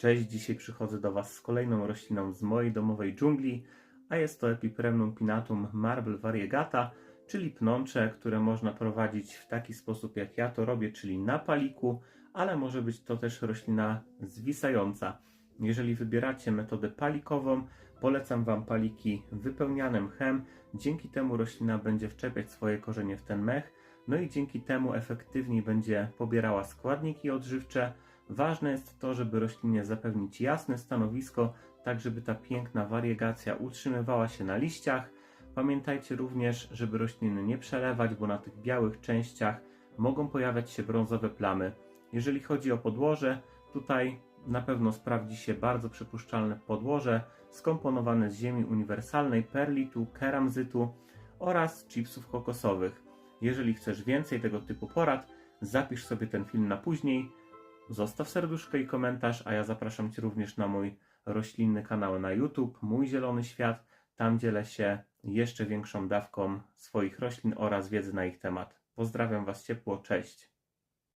Cześć, dzisiaj przychodzę do Was z kolejną rośliną z mojej domowej dżungli, a jest to Epipremnum pinatum marble variegata, czyli pnącze, które można prowadzić w taki sposób jak ja to robię, czyli na paliku, ale może być to też roślina zwisająca. Jeżeli wybieracie metodę palikową, polecam Wam paliki wypełniane mchem. Dzięki temu roślina będzie wczepiać swoje korzenie w ten mech, no i dzięki temu efektywniej będzie pobierała składniki odżywcze. Ważne jest to, żeby roślinie zapewnić jasne stanowisko, tak żeby ta piękna wariegacja utrzymywała się na liściach. Pamiętajcie również, żeby rośliny nie przelewać, bo na tych białych częściach mogą pojawiać się brązowe plamy. Jeżeli chodzi o podłoże, tutaj na pewno sprawdzi się bardzo przypuszczalne podłoże skomponowane z ziemi uniwersalnej, perlitu, keramzytu oraz chipsów kokosowych. Jeżeli chcesz więcej tego typu porad, zapisz sobie ten film na później, zostaw serduszko i komentarz, a ja zapraszam Cię również na mój roślinny kanał na YouTube, Mój Zielony Świat. Tam dzielę się jeszcze większą dawką swoich roślin oraz wiedzy na ich temat. Pozdrawiam Was ciepło, cześć.